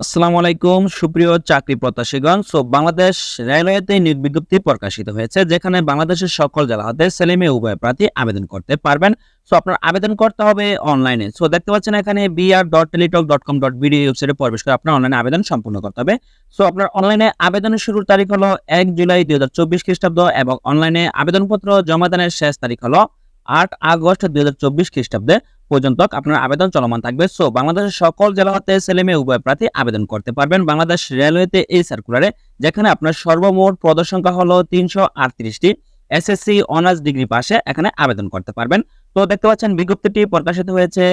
আসসালামু আলাইকুম, সুপ্রিয় চাকরি প্রত্যাশীগণ। সো, বাংলাদেশ রেলওয়েতে নিয়োগ বিজ্ঞপ্তি প্রকাশিত হয়েছে, যেখানে বাংলাদেশের সকল জেলা হতে ছেলে মেয়ে উভয় প্রার্থী আবেদন করতে পারবেন। সো, আপনার আবেদন করতে হবে অনলাইনে। সো, দেখতে পাচ্ছেন এখানে BR dot Teletalk dot com dot BD ওয়েবসাইটে প্রবেশ করে আপনার অনলাইনে আবেদন সম্পূর্ণ করতে হবে। সো, আপনার অনলাইনে আবেদনের শুরুর তারিখ হলো এক জুলাই দুই হাজার চব্বিশ খ্রিস্টাব্দ এবং অনলাইনে আবেদনপত্র জমা দানের শেষ তারিখ হলো আট আগস্ট দুই হাজার চব্বিশ খ্রিস্টাব্দে পর্যন্ত আপনার আবেদন চলমান থাকবে। সো বাংলাদেশের সকল জেলা হতে ছেলে মেয়ে উভয় প্রার্থী আবেদন করতে পারবেন। বাংলাদেশ রেলওয়েতে এই সার্কুলারে যেখানে আপনার সর্বমোট পদ সংখ্যা হলো তিনশো আটত্রিশটি। এসএসসি অনার্স ডিগ্রি পাশে এখানে আবেদন করতে পারবেন। তো দেখতে পাচ্ছেন, বিজ্ঞপ্তিটি প্রকাশিত হয়েছে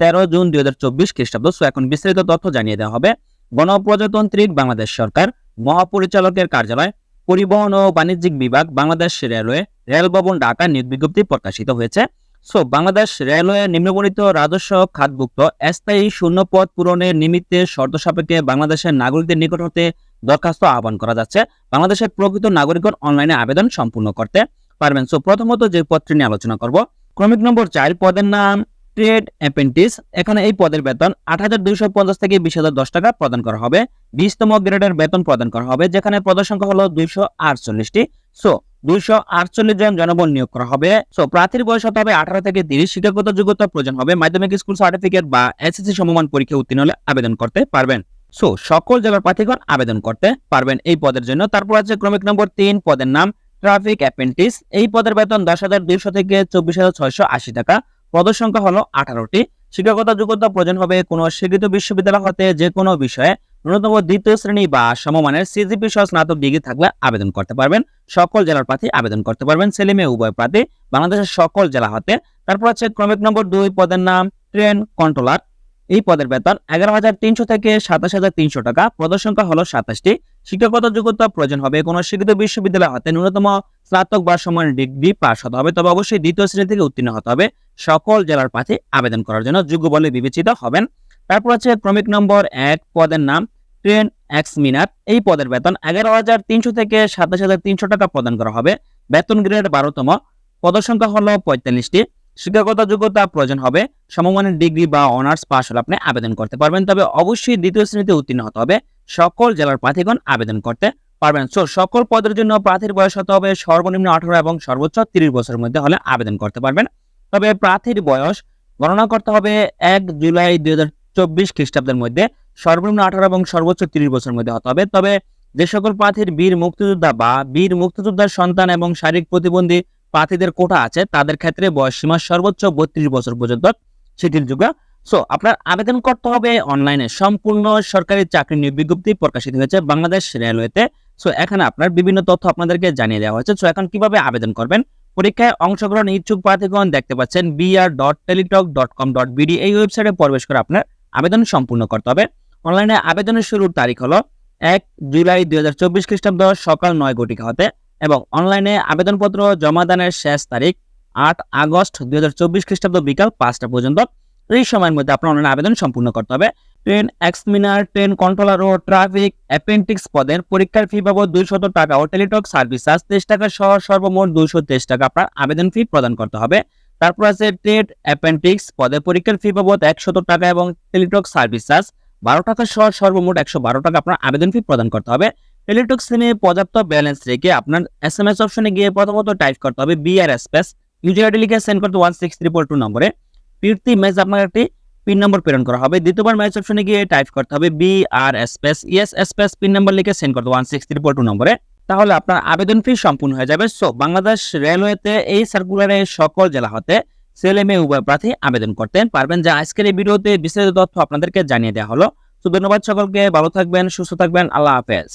তেরো জুন দুই হাজার চব্বিশ খ্রিস্টাব্দ। সো এখন বিস্তারিত তথ্য জানিয়ে দেওয়া হবে। গণপ্রজাতন্ত্রী বাংলাদেশ সরকার, মহাপরিচালকের কার্যালয় পরিবহন ও বাণিজ্যিক বিভাগ বাংলাদেশ রেলওয়ে রেল ভবন ঢাকা নিয়োগ বিজ্ঞপ্তি প্রকাশিত হয়েছে। সো, বাংলাদেশ রেলওয়ে নিম্নবর্ণিত রাজস্ব খাতভুক্ত স্থায়ী শূন্যপদ পূরণের নিমিত্তে শর্ত সাপেক্ষে বাংলাদেশের নাগরিকদের নিকট হতে দরখাস্ত আহ্বান করা যাচ্ছে। বাংলাদেশের প্রকৃত নাগরিকগণ অনলাইনে আবেদন সম্পূর্ণ করতে পারবেন। সো, প্রথমত যে পদটি নিয়ে আলোচনা করব, ক্রমিক নম্বর চার, পদের নাম ট্রেড অ্যাপেন্টিস এখানে এই পদের বেতন আট হাজার দুইশো পঞ্চাশ থেকে বিশ হাজার দশ টাকা প্রদান করা হবে। বিশতম গ্রেডের বেতন প্রদান করা হবে, যেখানে পদের সংখ্যা হলো দুইশো আটচল্লিশটি। সো দুইশো আটচল্লিশ জন জনবল নিয়োগ করা হবে। সো প্রার্থীর বয়স হতে হবে আঠারো থেকে তিরিশ। শিক্ষাগত যোগ্যতা প্রয়োজন হবে। মাধ্যমিক স্কুল সার্টিফিকেট বা এসএসসি সমমান পরীক্ষা উত্তীর্ণ হলে আবেদন করতে পারবেন। সো সকল জেলার প্রার্থীগণ আবেদন করতে পারবেন এই পদের জন্য। তারপর আছে ক্রমিক নম্বর তিন, পদের নাম ট্রাফিক অ্যাপেন্টিস এই পদের বেতন দশ হাজার দুইশো থেকে চব্বিশ হাজার ছয়শো আশি টাকা। পদের সংখ্যা হলো আঠারোটি। শিক্ষকতা যোগ্যতা প্রয়োজন হবে কোনো স্বীকৃত বিশ্ববিদ্যালয় হতে যে কোনো বিষয়ে ন্যূনতম দ্বিতীয় শ্রেণি বা সমমানের সিজিপি সহ স্নাতক ডিগ্রি থাকলে আবেদন করতে পারবেন। সকল জেলার প্রার্থী আবেদন করতে পারবেন। ছেলে মেয়ে উভয় প্রার্থী বাংলাদেশের সকল জেলা হতে। তারপর আছে ক্রমিক নম্বর দুই, পদের নাম, ট্রেন, কন্ট্রোলার। এই পদের বেতন এগারো হাজার তিনশো থেকে সাতাশ হাজার তিনশো টাকা। পদের সংখ্যা হলো সাতাশটি। শিক্ষাগত যোগ্যতা প্রয়োজন হবে। কোনো স্বীকৃত বিশ্ববিদ্যালয় হতে ন্যূনতম স্নাতক বা সমান ডিগ্রি পাস হতে হবে, তবে অবশ্যই দ্বিতীয় শ্রেণি থেকে উত্তীর্ণ হতে হবে। সকল জেলার প্রার্থী আবেদন করার জন্য যোগ্য বলে বিবেচিত হবেন। তারপর আছে ক্রমিক নম্বর এক, পদের নাম ট্রেন এক্স মিনার। এই পদের বেতন এগারো হাজার তিনশো থেকে সাতাশ হাজার তিনশো টাকা প্রদান করা হবে। বেতন গ্রেড বারোতম। পদের সংখ্যা হলো পঁয়তাল্লিশটি। শিক্ষাগত যোগ্যতা প্রয়োজন হবে। সমমানের ডিগ্রি বা অনার্স পাস হলে আপনি আবেদন করতে পারবেন। তবে অবশ্যই দ্বিতীয় শ্রেণীতে উত্তীর্ণ হতে হবে। সকল জেলার প্রার্থীগণ আবেদন করতে পারবেন। সো, সকল পদের জন্য প্রার্থীর বয়স হতে হবে সর্বনিম্ন আঠারো এবং সর্বোচ্চ তিরিশ বছরের মধ্যে হলে আবেদন করতে পারবেন। তবে প্রার্থীর বয়স গণনা করতে হবে এক জুলাই দুই হাজার চব্বিশ খ্রিস্টাব্দের মধ্যে। সর্বনিম্ন আঠারো এবং সর্বোচ্চ তিরিশ বছরের মধ্যে হতে হবে। তবে যে সকল প্রার্থীর বীর মুক্তিযোদ্ধা বা বীর মুক্তিযোদ্ধার সন্তান এবং শারীরিক প্রতিবন্ধী প্রার্থীদের কোটা আছে, তাদের ক্ষেত্রে বয়স সীমা সর্বোচ্চ বত্রিশ বছর পর্যন্ত শিথিলযোগ্য সো আপনার আবেদন করতে হবে অনলাইনে সম্পূর্ণ সরকারি চাকরি নিয়োগ বিজ্ঞপ্তি প্রকাশিত হয়েছে বাংলাদেশ রেলওয়েতে। সো এখানে আপনার বিভিন্ন তথ্য আপনাদেরকে জানিয়ে দেওয়া হয়েছে। সো এখন কীভাবে আবেদন করবেন? পরীক্ষায় অংশগ্রহণ ইচ্ছুক প্রার্থীগণ দেখতে পাচ্ছেন BR dot Teletalk dot com dot BD এই ওয়েবসাইটে প্রবেশ করে আপনার আবেদন সম্পূর্ণ করতে হবে। অনলাইনে আবেদনের শুরুর তারিখ হলো এক জুলাই দুই হাজার চব্বিশ খ্রিস্টাব্দ সকাল নয় ঘটিকা হতে। এবং অনলাইনে আবেদনপত্র জমা দানের শেষ তারিখ আট আগস্ট দুই হাজার চব্বিশ খ্রিস্টাব্দ বিকাল পাঁচটা পর্যন্ত। এই সময়ের মধ্যে আপনার অনলাইনে আবেদন সম্পূর্ণ করতে হবে। ট্রেন এক্সমিনার ট্রেন কন্ট্রোলার ও ট্রাফিক অ্যাপেন্টিক্স পদের পরীক্ষার ফি বাবদ দুইশত টাকা ও টেলিটক সার্ভিস চার্জ তেইশ টাকা সহ সর্বমোট দুইশো তেইশ টাকা আপনার আবেদন ফি প্রদান করতে হবে। তারপর আছে ট্রেড অ্যাপেন্টিক্স পদে পরীক্ষার ফি বাবদ একশত টাকা এবং টেলিটক সার্ভিস চার্জ বারো টাকা সহ সর্বমোট একশো বারো টাকা আপনার আবেদন ফি প্রদান করতে হবে। টেলিটক সিমে পর্যাপ্ত ব্যালেন্স রেখে আপনার এস এম এস অপশনে গিয়ে প্রথমত টাইপ করতে হবে B R space user ID লিখে সেন্ড করতে ওয়ান সিক্স ত্রিপল টু নম্বরে। প্রীতি মেজ আপনার একটি পিন নম্বর প্রেরণ করা হবে। দ্বিতীয়বার ম্যাচ অপশনে গিয়ে টাইপ করতে হবে B R space ES space PIN number লিখে সেন্ড করতে ওয়ান সিক্স ত্রিপল টু নম্বরে। তাহলে আপনার আবেদন ফি সম্পূর্ণ হয়ে যাবে। সো বাংলাদেশ রেলওয়েতে এই সার্কুলারে সকল জেলা হতে ছেলে মেয়ে উভয় প্রার্থী আবেদন করতে পারবেন। যা আজকের এই ভিডিওতে বিস্তারিত তথ্য আপনাদেরকে জানিয়ে দেওয়া হলো। তো ধন্যবাদ সকলকে। ভালো থাকবেন, সুস্থ থাকবেন। আল্লাহ হাফেজ।